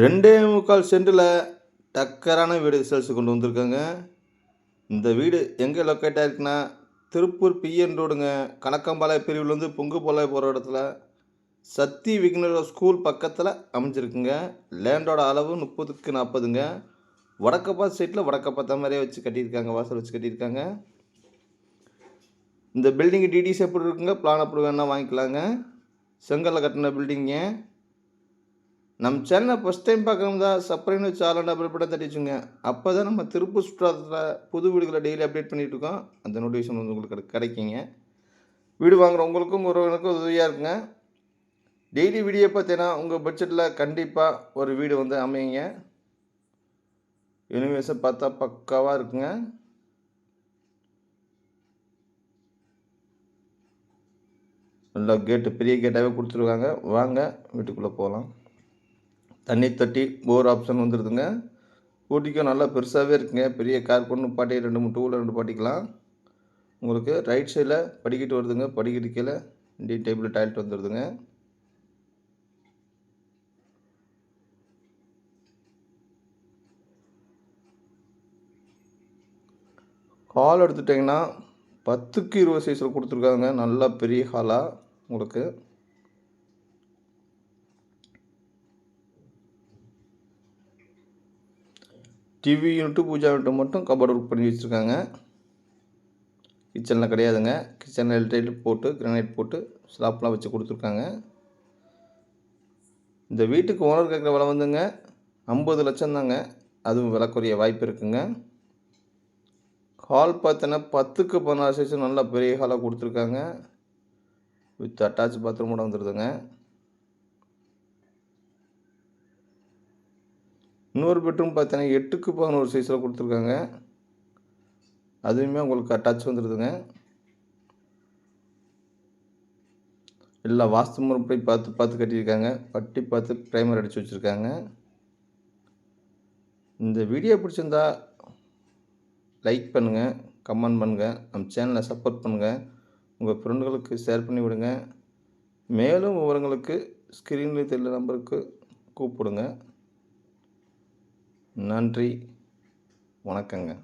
ரெண்டே முக்கால் சென்டில் டக்கரான வீடு சேல்ஸுக்கு கொண்டு வந்திருக்காங்க. இந்த வீடு எங்கே லொக்கேட் ஆகிருக்குன்னா திருப்பூர் பிஎன் ரோடுங்க. கணக்கம்பாளைய பிரிவுலேருந்து பொங்குபாளையம் போகிற இடத்துல சக்தி விக்னர ஸ்கூல் பக்கத்தில் அமைஞ்சிருக்குங்க. லேண்டோட அளவு முப்பதுக்கு நாற்பதுங்க. வடக்கப்பா சைட்டில் வடக்கப்பா மாதிரியே வச்சு கட்டியிருக்காங்க வாசல் வச்சு கட்டியிருக்காங்க. இந்த பில்டிங்கு டிடிசி எப்படி இருக்குங்க? பிளான் அப்படி வேணால் வாங்கிக்கலாங்க. செங்கலில் கட்டின பில்டிங்க. நம்ம சேனலை ஃபஸ்ட் டைம் பார்க்குறவங்க தான் சப்ரைன்னு வச்சு ஆல் டபுள் பட்டம் தட்டிச்சுங்க அப்போ தான் நம்ம திருப்பூர் சுற்றுலாத்தில் புது வீடுகளை டெய்லி அப்டேட் பண்ணிகிட்டு இருக்கோம். அந்த நோட்டிஃபிகேஷன் வந்து உங்களுக்கு கிடை- கிடைக்குங்க. வீடு வாங்குகிற உங்களுக்கும் ஒருவனுக்கும் உதவியாக இருக்குங்க. டெய்லி வீடியோ பார்த்தீங்கன்னா உங்கள் பட்ஜெட்டில் கண்டிப்பாக ஒரு வீடு வந்து அமையுங்க. யூனிவர்ஸை பார்த்தா பக்காவாக இருக்குங்க. நல்லா கேட்டு பெரிய கேட்டாகவே கொடுத்துருக்காங்க. வாங்க வீட்டுக்குள்ளே போகலாம். தண்ணி தொட்டி போர் ஆப்ஷன் வந்துடுதுங்க ஊட்டிக்கும் நல்லா பெருசாகவே இருக்குங்க. பெரிய கார் கொண்டு பாட்டி ரெண்டு மூணு டூவில் ரெண்டு பாட்டிக்கலாம். உங்களுக்கு ரைட் சைடில் படிக்கட்டு வருதுங்க. படிக்கட்டு கீழே டி டேபிள் டாய்லெட் வந்துடுதுங்க ஹால் எடுத்துட்டிங்கன்னா பத்துக்கு இருபது சைஸில் கொடுத்துருக்காங்க. நல்லா பெரிய ஹாலாக உங்களுக்கு. டிவி யூனிட்டு பூஜா யூனிட்டு மட்டும் கபோர்டு ஒர்க் பண்ணி வச்சுருக்காங்க. கிச்சனில் கிடையாதுங்க. கிச்சனில் எல்டைட் போட்டு கிரானைட் போட்டு ஸ்லாப்லாம் வச்சு கொடுத்துருக்காங்க. இந்த வீட்டுக்கு ஓனர் கேட்குற விலை வந்துங்க ஐம்பது லட்சம் தாங்க. அதுவும் விலைக்குரிய வாய்ப்பு இருக்குங்க. ஹால் பார்த்தோன்னா பத்துக்கு பதினாறு சைஸும் நல்லா பெரிய ஹாலாக கொடுத்துருக்காங்க. வித் அட்டாச் பாத்ரூமோட வந்துடுதுங்க இன்னொரு பெட்ரூம் பார்த்தீங்கன்னா எட்டுக்கு பதினோரு சைஸில் கொடுத்துருக்காங்க. அதுவுமே உங்களுக்கு அட்டாச் வந்துடுதுங்க எல்லா வாஸ்து முறைப்படி பார்த்து பார்த்து கட்டியிருக்காங்க. பட்டி பார்த்து ப்ரைமர் அடித்து வச்சுருக்காங்க. இந்த வீடியோ பிடிச்சிருந்தா லைக் பண்ணுங்கள் கமெண்ட் பண்ணுங்கள் நம்ம சேனலை சப்போர்ட் பண்ணுங்கள் உங்கள் ஃப்ரெண்டுகளுக்கு ஷேர் பண்ணி விடுங்க. மேலும் விவரங்களுக்கு ஸ்க்ரீனில் தெரியல நம்பருக்கு கூப்பிடுங்க. நன்றி. வணக்கங்க.